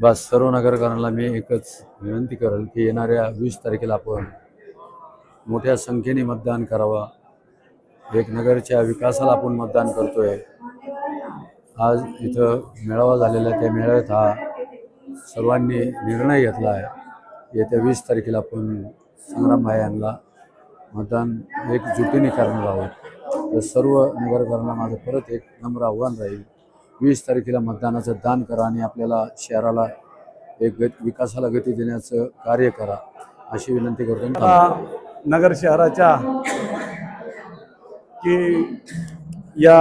बस सर्व नगरकरांना मी एकच विनंती करेल की येणाऱ्या वीस तारखेला आपण मोठ्या संख्येने मतदान करावा. एक नगरच्या विकासाला आपण मतदान करतोय. आज इथं मेळावा झालेला त्या मेळाव्यात हा सर्वांनी निर्णय घेतला आहे. येत्या वीस तारखेला आपण संग्राम भाई यांना मतदान एकजुटीने करणार आहोत. तर सर्व नगरकरांना माझं परत एक नम्र आव्हान राहील. वीस तारखेला मतदानाचं दान करा आणि आपल्याला शहराला एक गत विकासाला गती देण्याचं कार्य करा अशी विनंती करतो नगर शहराच्या की या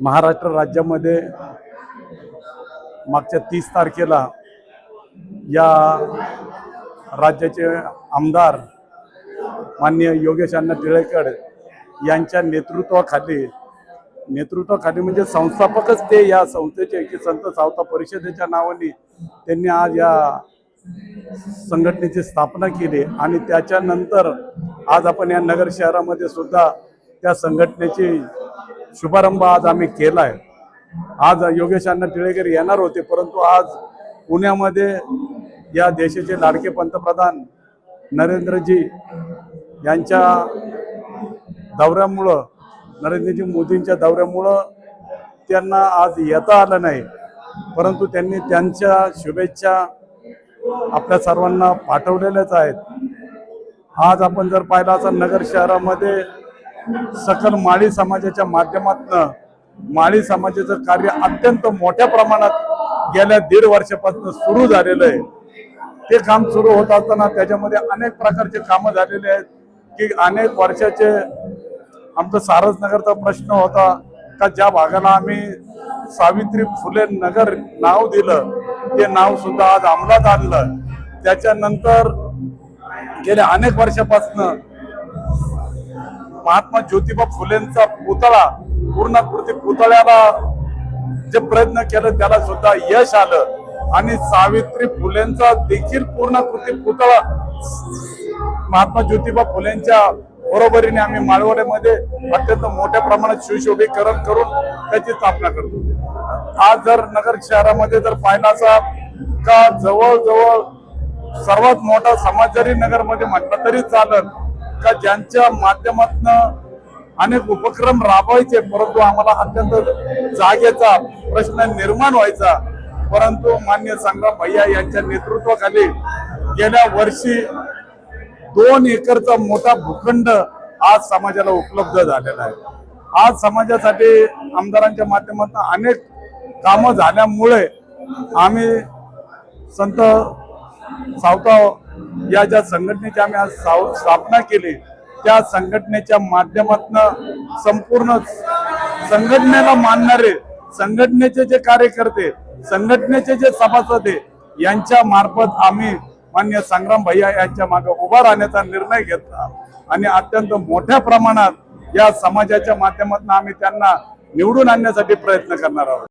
महाराष्ट्र राज्यामध्ये मागच्या तीस तारखेला या राज्याचे आमदार माननीय योगेश अण्णा टिळेकर यांच्या नेतृत्वाखाली नेतृत्वाखाली म्हणजे संस्थापकच ते या संस्थेचे की संत सावता परिषदेच्या नावाने त्यांनी आज या संघटनेची स्थापना केली आणि त्याच्यानंतर आज आपण या नगर शहरामध्ये सुद्धा त्या संघटनेची शुभारंभ आज आम्ही केला आहे आज योगेश अण्णा टिळेकर येणार होते परंतु आज पुण्यामध्ये या देशाचे लाडके पंतप्रधान नरेंद्रजी यांच्या दौऱ्यामुळं नरेंद्रजी मोदींच्या दौऱ्यामुळं त्यांना आज येता आलं नाही. परंतु त्यांनी त्यांच्या शुभेच्छा आपल्या सर्वांना पाठवलेल्याच आहेत. आज आपण जर पाहिलं असं नगर शहरामध्ये सकल माळी समाजाच्या माध्यमातून माळी समाजाचं कार्य अत्यंत मोठ्या प्रमाणात गेल्या दीड वर्षापासून सुरू झालेलं आहे. ते काम सुरू होत असताना त्याच्यामध्ये अनेक प्रकारचे कामं झालेले आहेत की अनेक वर्षाचे आमचा सारसनगरचा प्रश्न होता का ज्या भागाला आम्ही सावित्री फुले नगर नाव दिलं ते नाव सुद्धा आज अंमलात आणलं. त्याच्यानंतर गेल्या अनेक वर्षापासून महात्मा ज्योतिबा फुलेंचा पुतळा पूर्णाकृती पुतळ्याला जे प्रयत्न केलं त्याला सुद्धा यश आलं. आणि सावित्री फुलेंचा देखील पूर्णाकृती पुतळा महात्मा ज्योतिबा फुलेंच्या बरोबरीने आम्ही माळवड्यामध्ये अत्यंत मोठ्या प्रमाणात सुशोभीकरण करून त्याची स्थापना करतो. आज जर नगर शहरामध्ये जर पाहिलाचा का जवळजवळ सर्वात मोठा समाज जरी नगरमध्ये म्हटलं तरी चालत का ज्यांच्या माध्यमातून अनेक उपक्रम राबवायचे परंतु आम्हाला अत्यंत जागेचा प्रश्न निर्माण व्हायचा. परंतु मान्य संग्राम भैया यांच्या नेतृत्वाखाली गेल्या वर्षी दोन एकरचा मोठा भूखंड आज समाजाला उपलब्ध झालेला आहे. आज समाजासाठी आमदारांच्या माध्यमातून अनेक कामं झाल्यामुळे आम्ही संत सावताव या ज्या संघटनेची आम्ही आज साव स्थापना केली त्या संघटनेच्या माध्यमातून संपूर्ण संघटनेला मानणारे संघटनेचे जे कार्यकर्ते संघटनेचे जे सभासद आहे यांच्या मार्फत आम्ही मान्य संग्राम भैया यांच्या मागे उभा राहण्याचा निर्णय घेतला. आणि अत्यंत मोठ्या प्रमाणात या समाजाच्या माध्यमातून आम्ही त्यांना निवडून आणण्यासाठी प्रयत्न करणार आहोत.